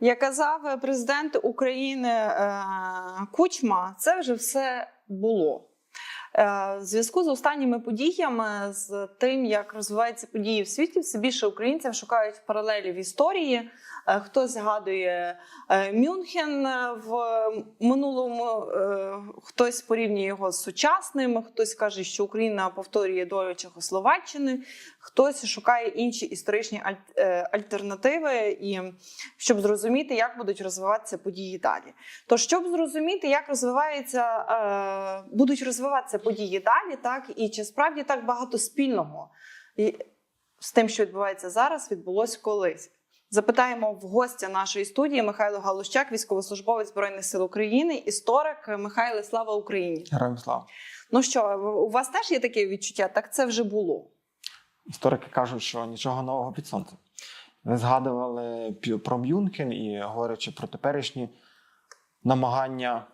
Як казав президент України е, Кучма, це вже все було. Е, В зв'язку з останніми подіями, з тим, як розвиваються події в світі, все більше українців шукають паралелі в історії. Е, Хтось згадує е, Мюнхен е, в минулому, хтось порівнює його з сучасним, хтось каже, що Україна повторює долю Чехословаччини, хтось шукає інші історичні аль- альтернативи, і щоб зрозуміти, як будуть розвиватися події далі. То щоб зрозуміти, як розвивається, будуть розвиватися події далі, так і чи справді так багато спільного з тим, що відбувається зараз, відбулось колись. Запитаємо в гостя нашої студії Михайло Галущак, військовослужбовець збройних сил України, історик Михайло Слава Україні. Героям слава. Ну що, у вас теж є таке відчуття? Так це вже було. Історики кажуть, що нічого нового під сонцем. Ви згадували про Мюнхен і говорячи про теперішні намагання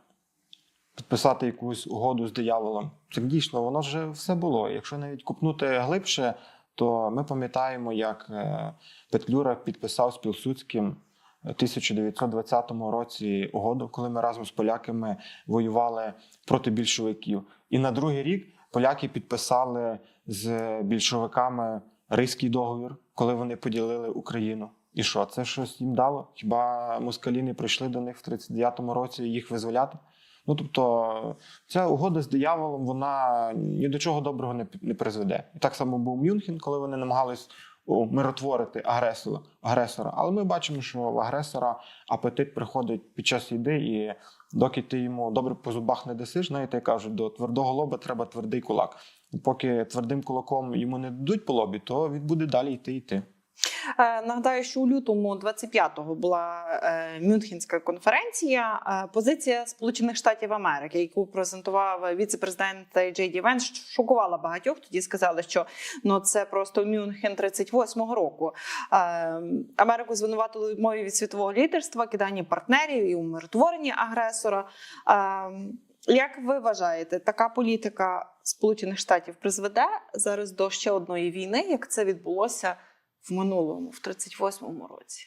підписати якусь угоду з дияволом. Так дійсно, воно вже все було. Якщо навіть купнути глибше, то ми пам'ятаємо, як е, Петлюра підписав з Пілсудським в 1920 році угоду, коли ми разом з поляками воювали проти більшовиків. І на другий рік поляки підписали з більшовиками Ризький договір, коли вони поділили Україну. І що, це щось їм дало? Хіба москалі не прийшли до них в 39-му році їх визволяти? Ну тобто, ця угода з дияволом вона ні до чого доброго не, не призведе. І так само був Мюнхен, коли вони намагались миротворити агресора, агресора. Але ми бачимо, що в агресора апетит приходить під час їди, і доки ти йому добре по зубах не дасиш, знаєте, кажуть, до твердого лоба треба твердий кулак. Поки твердим кулаком йому не дадуть по лобі, то він буде далі йти йти. Е, Нагадаю, що у лютому 25-го була е, Мюнхенська конференція. Е, Позиція Сполучених Штатів Америки, яку презентував віце-президент Джей Ді Венс, шокувала багатьох. Тоді сказали, що ну це просто Мюнхен 38-го року. Америку звинуватили в мові від світового лідерства, киданні партнерів і умиротворенні агресора. Як ви вважаєте, така політика Сполучених Штатів призведе зараз до ще одної війни, як це відбулося? В минулому, в 38-му році?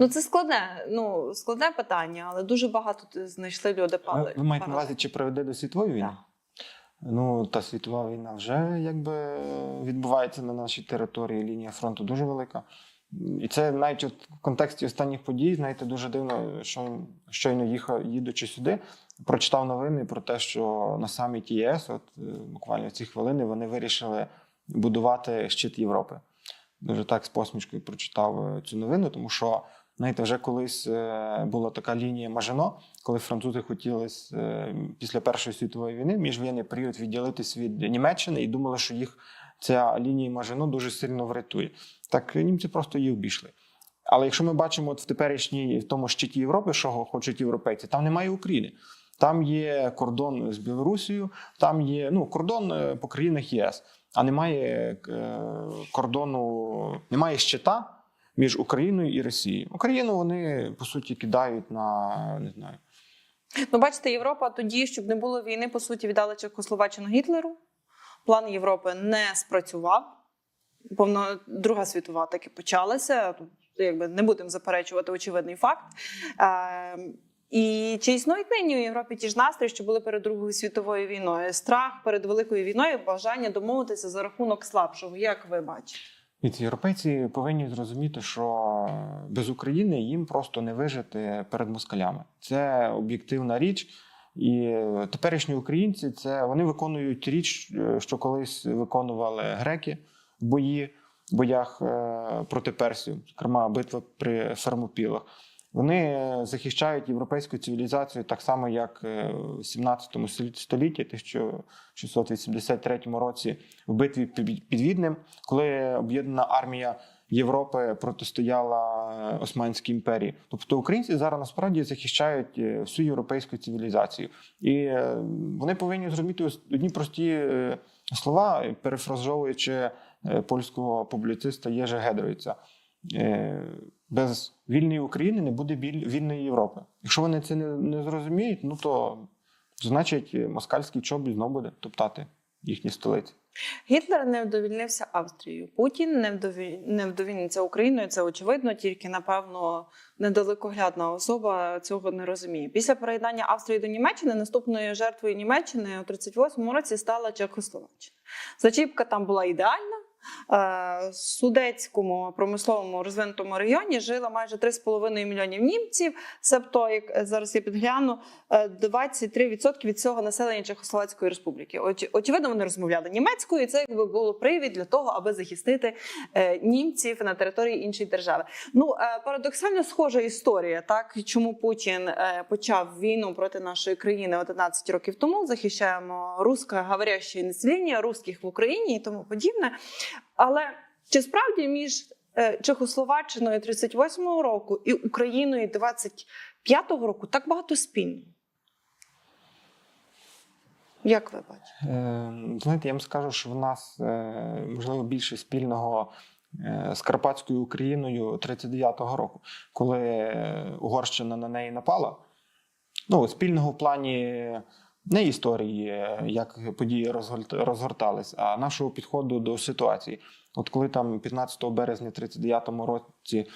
Ну, це складне, ну, складне питання, але дуже багато знайшли люди пали. ви маєте на увазі, чи приведе до світової війни? Так. Ну, та світова війна вже якби відбувається на нашій території. Лінія фронту дуже велика. І це навіть от в контексті останніх подій, знаєте, дуже дивно, що щойно їхав, їдучи сюди, прочитав новини про те, що на саміті ЄС, от е, буквально в ці хвилини, вони вирішили будувати щит Європи. Дуже так з посмішкою прочитав е, цю новину, тому що, знаєте, вже колись е, була така лінія Мажино, коли французи хотіли після Першої світової війни міжвоєнний період відділитись від Німеччини і думали, що їх ця лінія Мажино дуже сильно врятує. Так німці просто її обійшли. Але якщо ми бачимо от в теперішній в тому щиті Європи, що хочуть європейці, там немає України. Там є кордон з Білорусією, там є ну, кордон е, по країнах ЄС, а немає е, кордону, немає щита між Україною і Росією. Україну вони по суті кидають на не знаю. Ну, бачите, Європа тоді, щоб не було війни, по суті, віддала Чехословаччину Гітлеру. План Європи не спрацював. Повно Друга світова таки почалася. Якби не будемо заперечувати очевидний факт. Е, і чи існують нині у Європі ті ж настрої, що були перед Другою світовою війною? Страх перед великою війною, бажання домовитися за рахунок слабшого. Як ви бачите? Ці європейці повинні зрозуміти, що без України їм просто не вижити перед москалями. Це об'єктивна річ. І теперішні українці це вони виконують річ, е, що колись виконували греки в бої, боях е, проти персів, зокрема битва при Фермопілах. Вони е, захищають європейську цивілізацію так само, як е, в 17 столітті, 1683 році, в битві під Віднем, коли об'єднана армія Європи протистояла е, Османській імперії. Тобто українці зараз насправді захищають всю європейську цивілізацію, і вони повинні зрозуміти одні прості слова, перефразовуючи польського публіциста Єжа Гедровіца. Е, Без вільної України не буде вільної Європи. Якщо вони це не, не зрозуміють, ну то значить москальський чобіт знову буде топтати їхні столиці. Гітлер не вдовільнився Австрією. Путін не вдові... не вдовільниться Україною. Це очевидно, тільки напевно недалекоглядна особа цього не розуміє. Після переєднання Австрії до Німеччини наступною жертвою Німеччини у 38-му році стала Чехословаччина. Зачіпка там була ідеальна. Е, судецькому промисловому розвинутому регіоні жило майже 3,5 мільйонів німців. Себто, як е, зараз я підгляну, е, 23% від цього населення Чехословацької республіки. Оч- Очевидно, вони розмовляли німецькою, і це якби було привід для того, аби захистити е, німців на території іншої держави. Ну е, парадоксально схожа історія, так чому Путін е, почав війну проти нашої країни 11 років тому. Захищаємо русскоговоряще населення, русських в Україні і тому подібне. Але чи справді між е, Чехословаччиною 38-го року і Україною 25-го року так багато спільного? Як ви бачите? Е, Знаєте, я вам скажу, що в нас е, можливо більше спільного з Карпатською Україною 39-го року, коли Угорщина на неї напала. Ну, спільного в плані не історії, е, як події розгорт- розгортались, а нашого підходу до ситуації. От коли там 15 березня 39-му році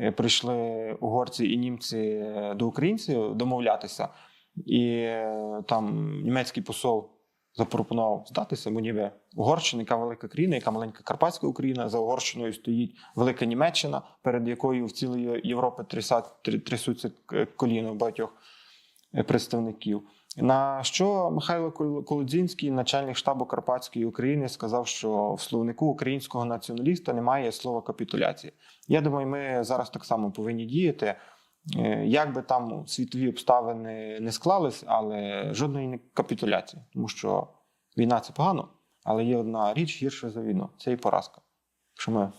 е, прийшли угорці і німці е, до українців домовлятися, і там німецький посол запропонував здатися, бо ніби Угорщина, яка велика країна, яка маленька Карпатська Україна, за Угорщиною стоїть велика Німеччина, перед якою в Європи трясать- трясуться к- коліна багатьох представників. На що Михайло Кол- Колодзінський, начальник штабу Карпатської України, сказав, що в словнику українського націоналіста немає слова капітуляція. Я думаю, ми зараз так само повинні діяти. Е, Як би там світові обставини не склались, але жодної капітуляції, тому що війна це погано, але є одна річ гірша за війну це і поразка. Якщо ми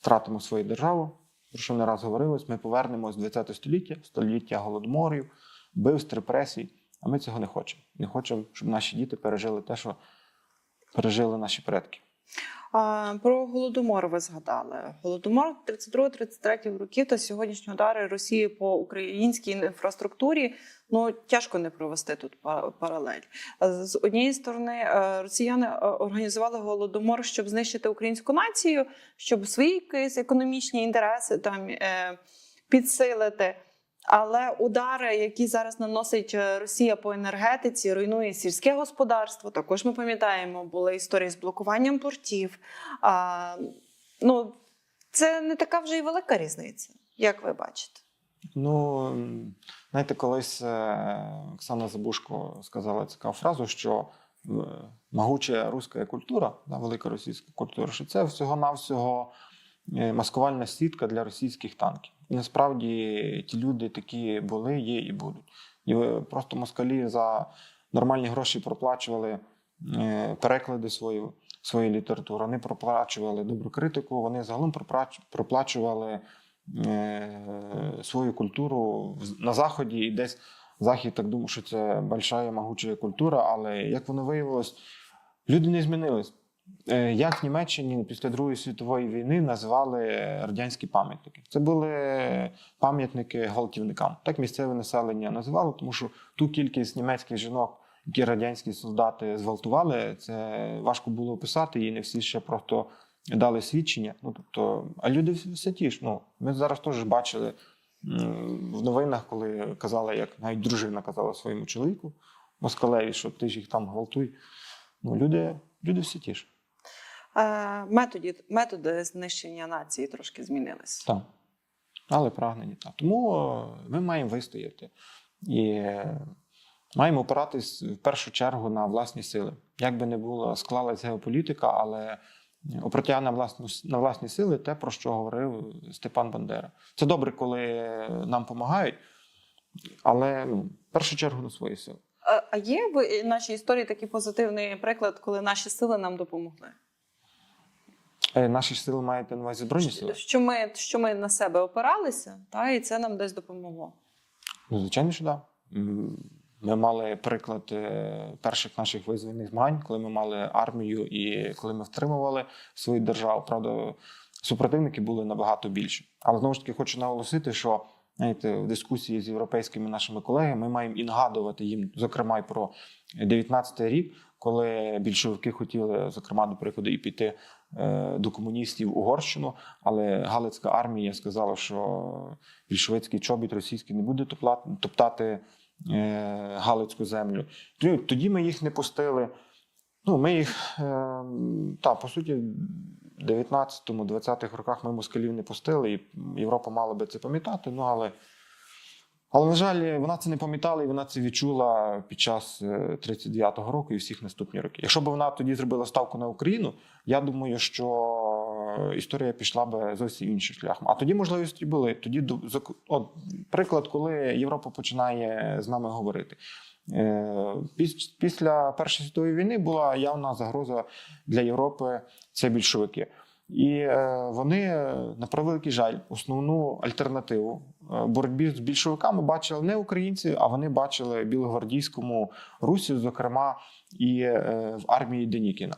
втратимо свою державу, про що не раз говорилось, ми повернемось в 20 століття, століття голодоморів, вбивств, репресій. А ми цього не хочемо. Не хочемо, щоб наші діти пережили те, що пережили наші предки. А, про голодомор ви згадали. Голодомор 32-33 років та сьогоднішні удари Росії по українській інфраструктурі. Ну тяжко не провести тут паралель. З однієї сторони, е, росіяни е, організували голодомор, щоб знищити українську націю, щоб свої якісь економічні інтереси там е, підсилити. Але удари, які зараз наносить е, Росія по енергетиці, руйнує сільське господарство. Також ми пам'ятаємо, були історії з блокуванням портів. А, ну, це не така вже і велика різниця, як ви бачите. Ну, знаєте, колись е, Оксана Забушко сказала цікаву фразу, що е, могуча руська культура, велика російська культура, що це всього-навсього маскувальна сітка для російських танків. І насправді ті люди такі були, є і будуть. І е, просто москалі за нормальні гроші проплачували е, переклади свої, своєї літератури, вони проплачували добру критику, вони загалом проплачували е, свою культуру на Заході і десь Захід так думав, що це большая могуча культура, але як воно виявилось, люди не змінились. Е, Як в Німеччині після Другої світової війни називали радянські пам'ятники? Це були пам'ятники гвалтівникам. Так місцеве населення називало, тому що ту кількість німецьких жінок, які радянські солдати зґвалтували, це важко було описати, і не всі ще просто дали свідчення. Ну тобто, а люди все ті ж. Ну ми зараз теж бачили в новинах, коли казали, як навіть дружина казала своєму чоловіку москалеві, що ти ж їх там гвалтуй. Ну, люди, люди всі ті ж. Е, методі, методи знищення нації трошки змінились. Так. Але прагнення так. Тому е, ми маємо вистояти і е, маємо опиратись в першу чергу на власні сили. Як би не було склалась геополітика, але опраття на, власну, на власні сили те, про що говорив Степан Бандера. Це добре, коли нам допомагають, але ну, в першу чергу на свої сили. А є в нашій історії такий позитивний приклад, коли наші сили нам допомогли? Е, Наші сили маєте на увазі збройні сили? Що ми, що ми на себе опиралися, та, і це нам десь допомогло. Ну, звичайно, що так. Да. Ми мали приклад е, перших наших визвольних змагань, коли ми мали армію і коли ми втримували свою державу. Правда, супротивники були набагато більші. Але знову ж таки хочу наголосити, що знаєте, в дискусії з європейськими нашими колегами ми маємо і нагадувати їм, зокрема, про 19-й рік, коли більшовики хотіли, зокрема, до прикладу, і піти до комуністів Угорщину, але Галицька армія сказала, що більшовицький чобіт російський не буде топтати е, Галицьку землю. Тоді- Тоді ми їх не пустили. Ну, ми їх, е, та, по суті, в 19-20-х роках ми москалів не пустили, і Європа мала би це пам'ятати. Ну, але, але, на жаль, вона це не пам'ятала і вона це відчула під час е, 39-го року і всіх наступних років. Якщо б вона тоді зробила ставку на Україну, я думаю, що історія післа би зовсім іншим шляхом. А тоді можливості були. Тоді от, приклад, коли Європа починає з нами говорити. Е, Після Першої світової війни була явна загроза для Європи це більшовики. І е, вони, е, на превеликий жаль, основну альтернативу е, боротьбі з більшовиками бачили не українці, а вони бачили білогвардійському русі, зокрема, і е, в армії Денікіна.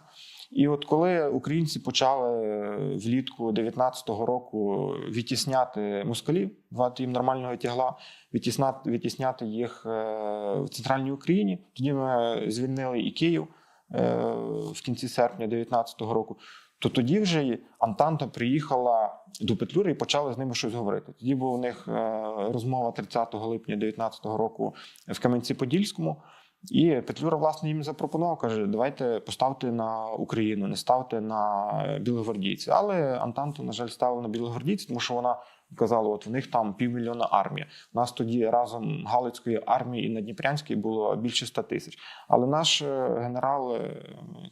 І от коли українці почали е, влітку 19-го року відтісняти москалів, давати їм нормального тягла, відтісняти, відтісняти їх е, в центральній Україні, тоді ми звільнили і Київ е, в кінці серпня 19-го року. То тоді вже Антанта приїхала до Петлюри і почали з ними щось говорити. Тоді була у них е, розмова 30 липня 19-го року в Кам'янці-Подільському. І Петлюра, власне, їм запропонував, каже: давайте поставте на Україну, не ставте на білогвардійців. Але Антанту, на жаль, ставили на білогвардійців, тому що вона казала: от в них там півмільйона армія. У нас тоді разом Галицької армії і Надніпрянської було більше 100 тисяч. Але наш е, генерал е,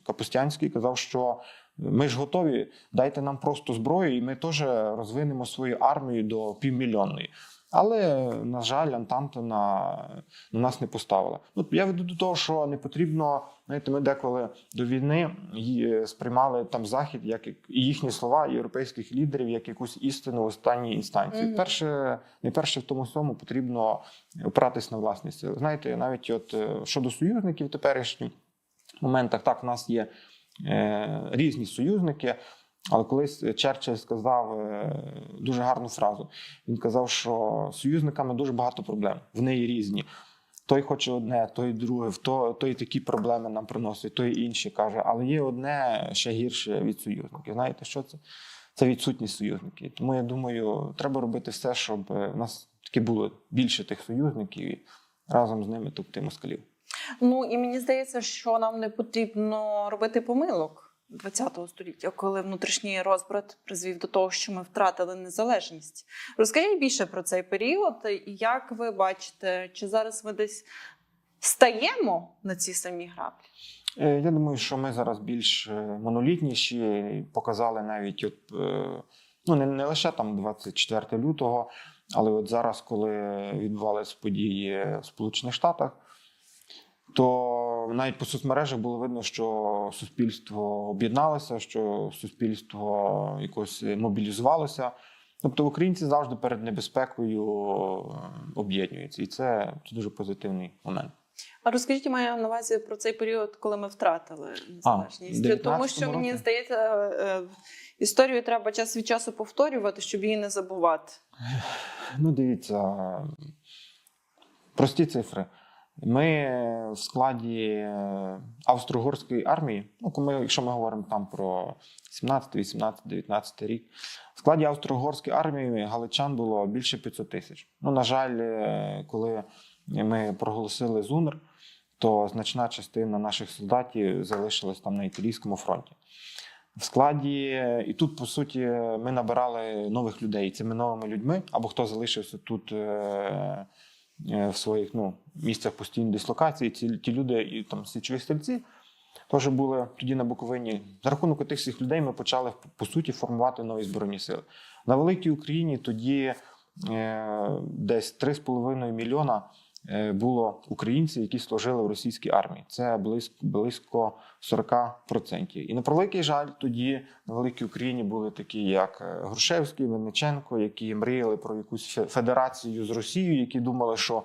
Капустянський казав, що ми ж готові, дайте нам просто зброю, і ми теж розвинемо свою армію до півмільйонної. Але, на жаль, Антанта на, на нас не поставила. Ну, я веду до того, що не потрібно, знаєте, ми деколи до війни сприймали там захід, як і їхні слова європейських лідерів, як якусь істину в останній інстанції. Мгм. Перше, найперше в тому всьому потрібно опиратись на власні сили. Знаєте, навіть от е, щодо союзників теперішніх моментах, так, в нас є е, різні союзники. Але колись Черчилль сказав е, дуже гарну фразу. Він казав, що союзниками дуже багато проблем. В неї різні. Той хоче одне, той друге, то, той такі проблеми нам приносить, той інші каже. Але є одне ще гірше від союзників. Знаєте, що це? Це відсутність союзників. Тому я думаю, треба робити все, щоб е, в нас таки було більше тих союзників і разом з ними тупти москалів. Ну і мені здається, що нам не потрібно робити помилок. ХХ століття, коли внутрішній розбрат призвів до того, що ми втратили незалежність. Розкажіть більше про цей період, і як ви бачите, чи зараз ми десь стаємо на ці самі граблі? Е, Я думаю, що ми зараз більш е, монолітніші, показали навіть от, е, ну, не, не лише там 24 лютого, але от зараз, коли відбувалися події в Сполучених Штатах, то навіть по соцмережах було видно, що суспільство об'єдналося, що суспільство якось мобілізувалося. Тобто українці завжди перед небезпекою е, об'єднуються, і це, це дуже позитивний момент. А розкажіть маю на увазі про цей період, коли ми втратили незалежність. Тому що 19-му мені здається, е, історію треба час від часу повторювати, щоб її не забувати. Ну, дивіться, прості цифри. Ми в складі е, Австро-Угорської армії, ну, якщо ми говоримо там про 17, 18, 19 рік, в складі Австро-Угорської армії галичан було більше 500 тисяч. Ну, на жаль, е, коли ми проголосили ЗУНР, то значна частина наших солдатів залишилась там на італійському фронті. В складі, і тут, по суті, ми набирали нових людей цими новими людьми, або хто залишився тут е, е, в своїх ну, місцях постійної дислокації. Ці ті люди, і там січові стрільці, теж були тоді на Буковині. За рахунок тих всіх людей ми почали по суті формувати нові збройні сили. На великій Україні тоді е, десь 3,5 мільйона е, було українців, які служили в російській армії. Це близько, близько 40%. І на превеликий жаль, тоді на великій Україні були такі, як е, Грушевський, Винниченко, які мріяли про якусь федерацію з Росією, які думали, що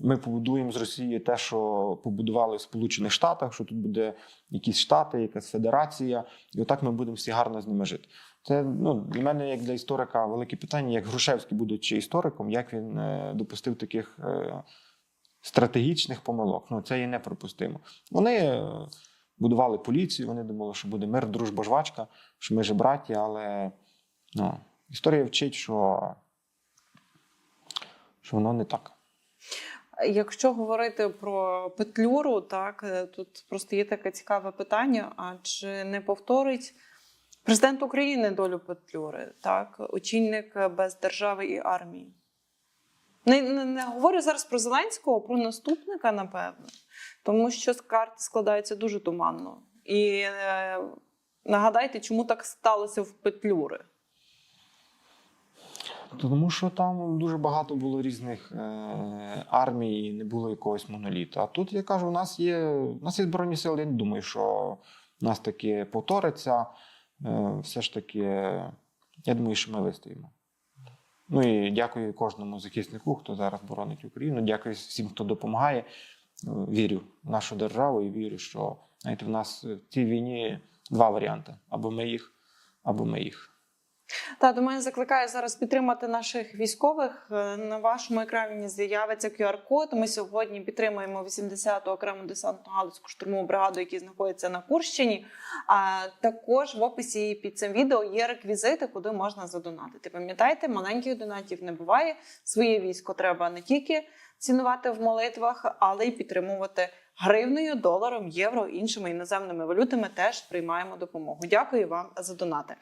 ми побудуємо з Росії те, що побудували в Сполучених Штатах, що тут буде якісь штати, якась федерація, і отак ми будемо всі гарно з ними жити. Це ну, для мене, як для історика, велике питання, як Грушевський, будучи істориком, як він е, допустив таких е, стратегічних помилок. Ну, це є неприпустимо. Вони е, будували поліцію, вони думали, що буде мир, дружба, жвачка, що ми ж браті, але ну, історія вчить, що, що воно не так. Якщо говорити про Петлюру, так е, тут просто є таке цікаве питання: а чи не повторить президент України долю Петлюри, так, очільник без держави і армії? Не, не, не говорю зараз про Зеленського, про наступника, напевно, тому що з карти складаються дуже туманно. І е, нагадайте, чому так сталося в Петлюри? Тому що там дуже багато було різних е, армій, і не було якогось моноліту. А тут я кажу, у нас є, у нас є збройні сили. Я не думаю, що у нас таке повториться. Е, все ж таки, я думаю, що ми вистоїмо. Ну і дякую кожному захиснику, хто зараз боронить Україну. Дякую всім, хто допомагає. Е, Вірю в нашу державу і вірю, що знаєте, в нас в цій війні два варіанти: або ми їх, або ми їх. Та до мене закликаю зараз підтримати наших військових. Е, На вашому екрані з'явиться QR-код. Ми сьогодні підтримуємо 80-ту окрему десантну галицьку штурмову бригаду, які знаходяться на Курщині. А також в описі під цим відео є реквізити, куди можна задонатити. Пам'ятайте, маленьких донатів не буває. Своє військо треба не тільки цінувати в молитвах, але й підтримувати гривнею, доларом, євро, іншими іноземними валютами. Теж приймаємо допомогу. Дякую вам за донати.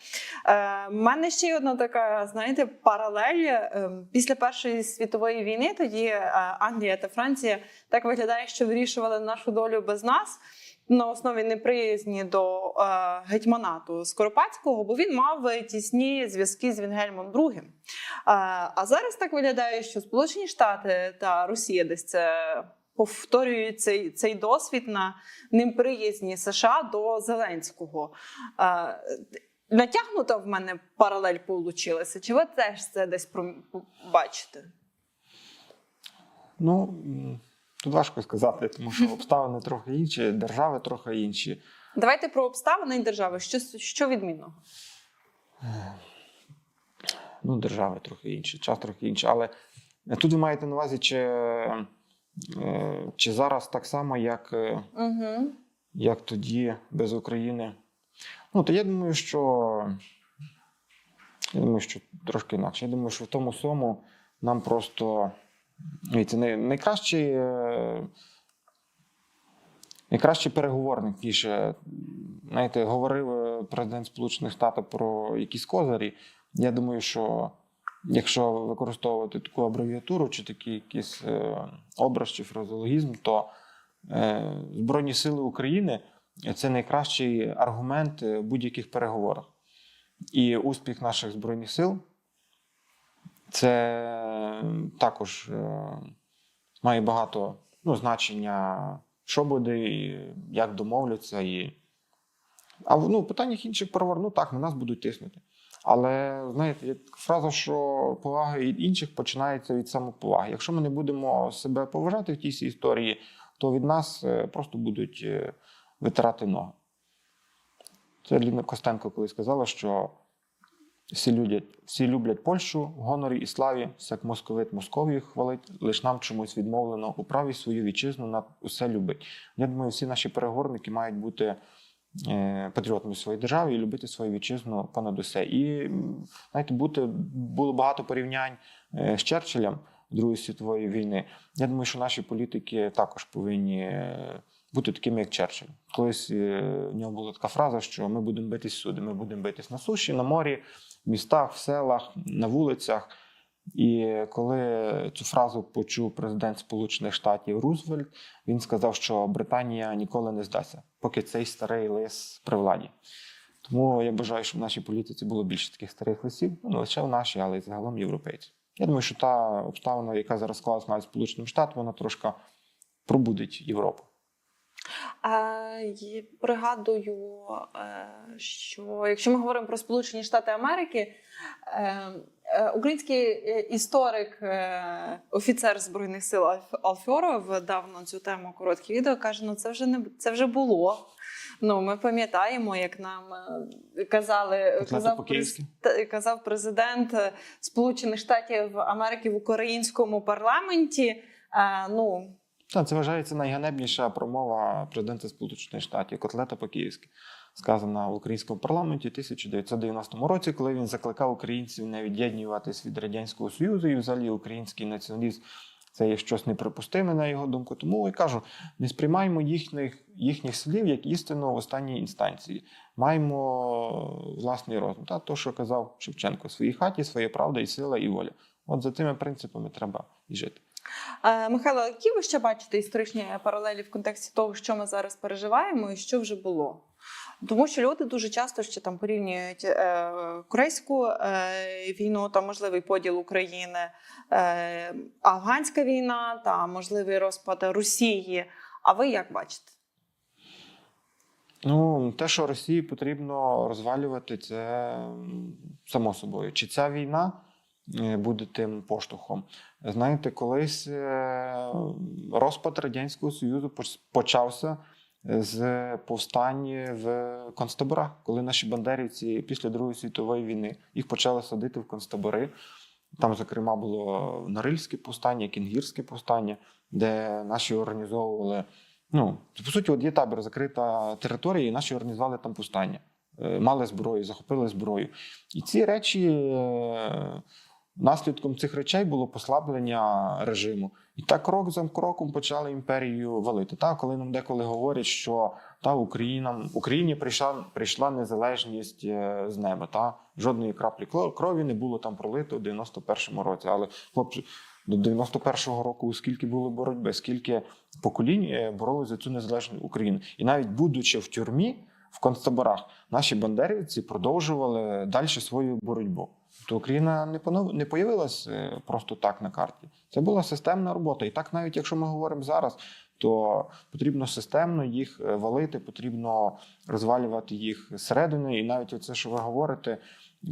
Е, мене ще одна така, знаєте, паралель. Е, Після Першої світової війни тоді е, Англія та Франція так виглядає, що вирішували нашу долю без нас. На основі неприязні до е, гетьманату Скоропадського, бо він мав тісні зв'язки з Вільгельмом II. Е, а зараз так виглядає, що Сполучені Штати та Росія десь це повторюють цей, цей досвід на неприязні США до Зеленського. Е, натягнута в мене паралель получилася. Чи ви теж це десь про- бачите? Ну, тут важко сказати, тому що обставини трохи інші, держави трохи інші. Давайте про обставини і держави. Що, що відмінного? Ну, держави трохи інші, час трохи інший. Але тут ви маєте на увазі, чи, чи зараз так само, як, е, Угу. як тоді без України. Ну, то я думаю, що. Я думаю, що трошки інакше. Я думаю, що в тому всьому нам просто. Най- найкращий, е, найкращий переговорник, піше, знаєте, говорив е, президент Сполучених Штатів про якісь козирі. Я думаю, що якщо використовувати таку абревіатуру чи такий якийсь е, образ чи фразеологізм, то е, Збройні Сили України це найкращий аргумент е, в будь-яких переговорах. І успіх наших Збройних сил це також е, має багато ну, значення, що буде, як домовляться. І... А ну, питаннях інших переговорів, ну так, на нас будуть тиснути. Але знаєте, є така фраза, що повага від інших починається від самоповаги. Якщо ми не будемо себе поважати в тій всій історії, то від нас е, просто будуть е, витирати ноги. Це Ліна Костенко колись сказала, що всі люблять, всі люблять Польщу в гонорі і славі, всяк московит Московію хвалить, лиш нам чомусь відмовлено у праві свою вітчизну на усе любить. Я думаю, всі наші переговорники мають бути патріотами своєї держави і любити свою вітчизну понад усе. І знаєте, бути було багато порівнянь е, з Черчиллем Другої світової війни. Я думаю, що наші політики також повинні. е, Бути такими, як Черчилль. Колись е, в нього була така фраза, що ми будемо битись всюди. Ми будемо битись на суші, на морі, в містах, в селах, на вулицях. І коли цю фразу почув президент Сполучених Штатів Рузвельт, він сказав, що Британія ніколи не здасться, поки цей старий лис при владі. Тому я бажаю, щоб в нашій політиці було більше таких старих лисів, ну не лише в нашій, але й загалом європейців. Я думаю, що та обставина, яка зараз склалась навіть Сполученим Штатам, вона трошки пробудить Європу. Е, пригадую, е, що якщо ми говоримо про Сполучені Штати Америки, е, е, український історик, е, офіцер Збройних сил Алфьоров дав на цю тему коротке відео. каже: ну це вже не це вже було. Ну, ми пам'ятаємо, як нам казали, казав, казав президент Сполучених Штатів Америки в українському парламенті. Ну, Та, це вважається найганебніша промова президента Сполучених Штатів, котлета по-київськи, сказана в українському парламенті в 1990 році, коли він закликав українців не від'єднуватись від Радянського Союзу і взагалі український націоналізм. Це є щось неприпустиме, на його думку. Тому я кажу: не сприймаємо їхніх, їхніх слів як істину в останній інстанції. Маємо власний розум. Та то, що казав Шевченко, в своїй хаті, своя правда і сила, і воля. От за цими принципами треба і жити. Е, Михайло, які ви ще бачите історичні паралелі в контексті того, що ми зараз переживаємо і що вже було? Тому що люди дуже часто ще там порівнюють е, корейську е, війну та можливий поділ України, е, афганська війна та можливий розпад Росії. А ви як бачите? Ну, те, що Росії потрібно розвалювати, це само собою. Чи ця війна е, буде тим поштовхом? Знаєте, колись е, розпад Радянського Союзу почався з повстань в концтаборах, коли наші бандерівці після Другої світової війни їх почали садити в концтабори. Там, зокрема, було Норильське повстання, Кінгірське повстання, де наші організовували. Ну, по суті, от є табір, закрита територія, і наші організували там повстання. Е, Мали зброю, захопили зброю. І ці речі, е, наслідком цих речей було послаблення режиму. І так крок за кроком почали імперію валити. Та, коли нам деколи говорять, що та Україна, Україні прийшла, прийшла незалежність е, з неба. Та жодної краплі крові не було там пролито в 91-му році. Але хлопці, до 91-го року скільки було боротьби, скільки поколінь е, боролися за цю незалежну Україну. І навіть будучи в тюрмі, в концтаборах, наші бандерівці продовжували далі свою боротьбу. То Україна не понов... не появилась е, просто так на карті. Це була системна робота. І так, навіть якщо ми говоримо зараз, то потрібно системно їх е, валити, потрібно розвалювати їх зсередини. І навіть оце, що ви говорите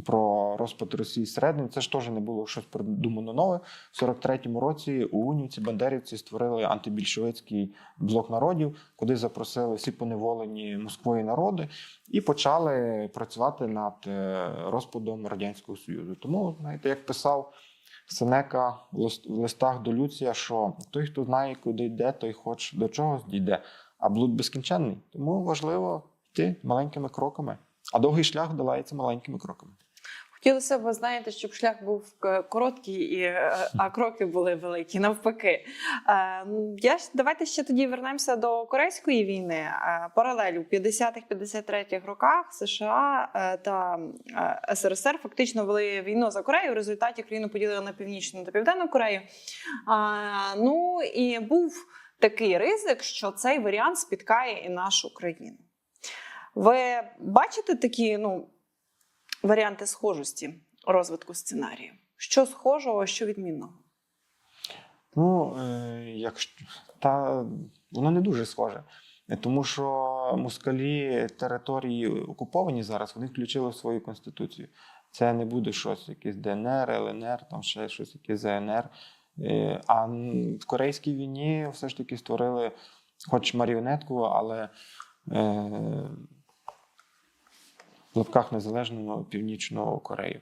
про розпад Росії зсередини, це ж теж не було щось придумано нове. В 43-му році у Унівці бандерівці створили антибільшовицький блок народів, куди запросили всі поневолені Москвою народи і почали працювати над е, розпадом Радянського Союзу. Тому, знаєте, як писав Сенека в листах до Люція, що той, хто знає, куди йде, той хоч до чогось дійде, а блуд безкінченний. Тому важливо йти маленькими кроками. А довгий шлях долається маленькими кроками. Хотілося б, знаєте, щоб шлях був короткий, і, е, а кроки були великі, навпаки. Е, Я ж давайте ще тоді вернемося до корейської війни. Е, Паралель у 50-53 роках США та СРСР фактично вели війну за Корею. В результаті країну поділили на північну та південну Корею. Ну і був такий ризик, що цей варіант спіткає і нашу країну. Ви бачите такі, ну варіанти схожості розвитку сценарію. Що схожого, що відмінного? Ну, е, якщо та воно не дуже схоже. Тому що москалі території окуповані зараз, вони включили в свою конституцію. Це не буде щось, якесь ДНР, ЛНР, там ще щось, якесь ЗНР. Е, А в Корейській війні все ж таки створили, хоч маріонетку, але е, в лапках незалежного Північного Корею.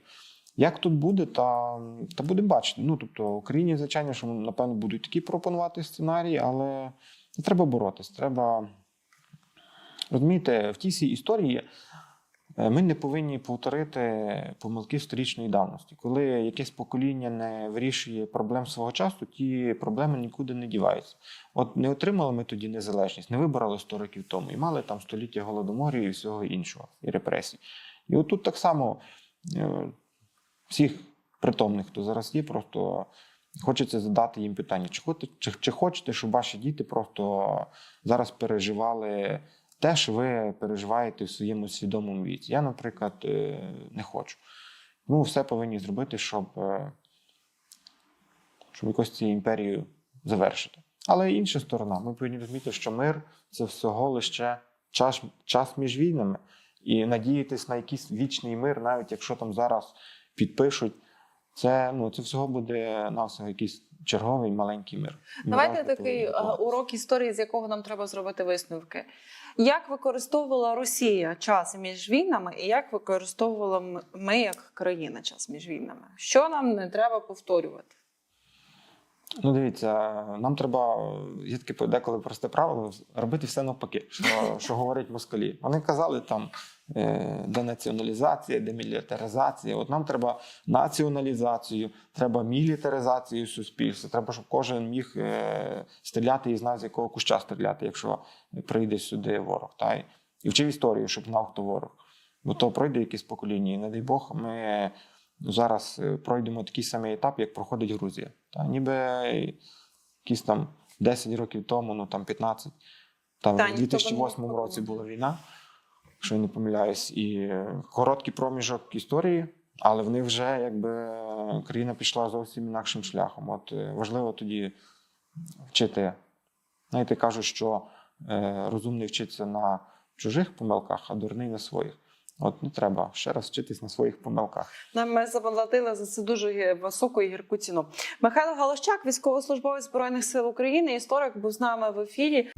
Як тут буде, та, та будемо бачити. Ну, тобто, Україні, звичайно, що напевно будуть такі пропонувати сценарії, але не треба боротись. Треба розумієте, в тій цій історії ми не повинні повторити помилки сторічної давності. Коли якесь покоління не вирішує проблем свого часу, ті проблеми нікуди не діваються. От не отримали ми тоді незалежність, не вибрали 100 років тому і мали там століття голодоморів і всього іншого, і репресій. І отут так само е, всіх притомних, хто зараз є, просто хочеться задати їм питання: чи хочете, чи, чи хочете, щоб ваші діти просто зараз переживали те, що ви переживаєте в своєму свідомому віці? Я, наприклад, е, не хочу. Ми все повинні зробити, щоб, е, щоб якось цю імперію завершити. Але інша сторона, ми повинні розуміти, що мир це всього лише час, час між війнами. І надіятись на якийсь вічний мир, навіть якщо там зараз підпишуть, це, ну, це всього буде на всього якийсь черговий маленький мир. Давайте завжди такий урок історії, з якого нам треба зробити висновки. Як використовувала Росія час між війнами, і як використовувала ми як країна час між війнами? Що нам не треба повторювати? Ну, дивіться, нам треба, є таке деколи просте правило, робити все навпаки, що, що говорять москалі. Вони казали там денаціоналізація, демілітаризація. От нам треба націоналізацію, треба мілітаризацію суспільства. Треба, щоб кожен міг е, стріляти і знав, з якого куща стріляти, якщо прийде сюди ворог. Та? І вчив історію, щоб знав, хто ворог. Бо то пройде якесь покоління, і не дай Бог, ми зараз е, пройдемо такий самий етап, як проходить Грузія. Та ніби якісь там 10 років тому, ну там 15, там в 2008 році була війна, якщо я не помиляюсь, і короткий проміжок історії, але в них вже якби країна пішла зовсім інакшим шляхом. От е, важливо тоді вчити. Знаєте, кажуть, що е, розумний вчиться на чужих помилках, а дурний на своїх. От не треба ще раз вчитись на своїх помилках. Нам ми заплатили за це дуже високу і гірку ціну. Михайло Галощак, військовослужбовець збройних сил України, історик, був з нами в ефірі.